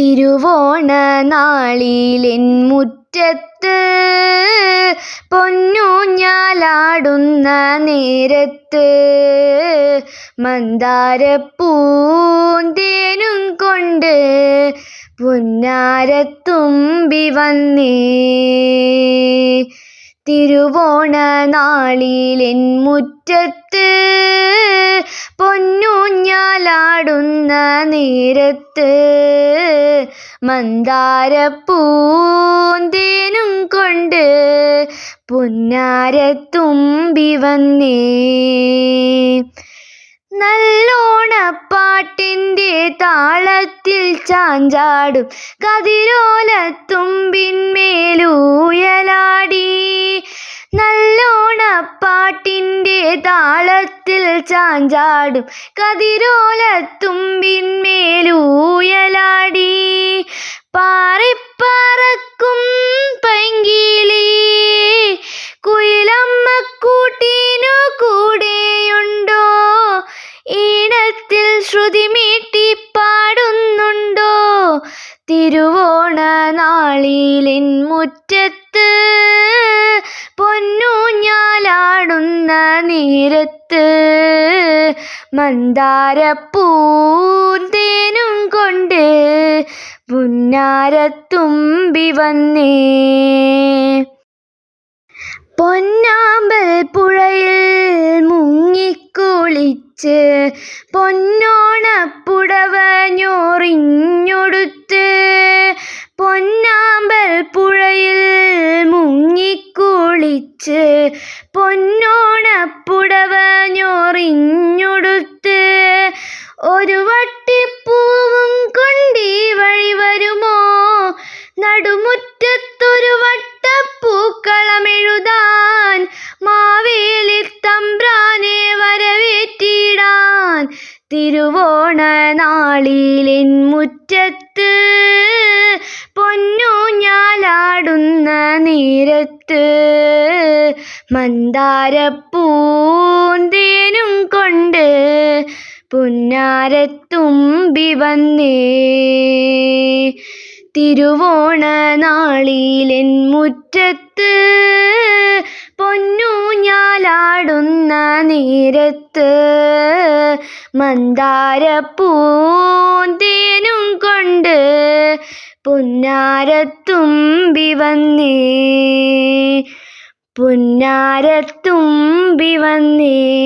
തിരുവോണ നാളിലെൻ മുറ്റത്ത് പൊന്നൂഞ്ഞാലാടുന്ന നേരത്ത് മന്ദാരപ്പൂന്തേനും കൊണ്ട് പുന്നാരത്തുമ്പി വന്നേ. തിരുവോണ നാളിലെൻ മുറ്റത്ത് പൊന്നൂഞ്ഞാലാടുന്ന നേരത്ത് മന്ദാരപ്പൂന്തേനും കൊണ്ട് പുന്നാരത്തുമ്പി വന്നേ. നല്ലോണപ്പാട്ടിന്റെ താളത്തിൽ ചാഞ്ചാടും കതിരോലത്തുമ്പിന്മേലൂയലാടി ചാഞ്ചാടും. കതിരോലത്തുമ്പിന്മേലൂയലാടി. പാറിപ്പറക്കും പൈങ്കിളി. കുയിലമ്മക്കൂട്ടിനു കൂടെയുണ്ടോ? ഈണത്തിൽ ശ്രുതി മീട്ടി പാടുന്നുണ്ടോ തിരുവോണ നാളിലിൻ മുറ്റത്ത് പൊന്നൂഞ്ഞാലാടുന്ന നേരത്ത് മന്ദാരപ്പൂന്തേനും കൊണ്ട് പുന്നാരത്തുമ്പി വന്നേ. പൊന്നാമ്പൽ പുഴയിൽ മുങ്ങിക്കുളിച്ച് പൊന്നോണപ്പുടവ ഞോറിഞ്ഞൊടുത്ത് പൊന്നാമ്പൽ പുഴയിൽ മുങ്ങിക്കുളിച്ച് തിരുവോണ നാളിലിൻ മുറ്റത്ത് പൊന്നൂഞ്ഞാലാടുന്ന നേരത്ത് മന്ദാരപ്പൂന്തേനും കൊണ്ട് പുന്നാരത്തുമ്പി വന്നേ. തിരുവോണ മുറ്റത്ത് പൊന്നൂഞ്ഞാലാടുന്ന നേരത്ത് മന്ദാരപ്പൂന്തേനും കൊണ്ട് പുന്നാരത്തുമ്പി വന്നേ. പുന്നാരത്തുമ്പി വന്നേ.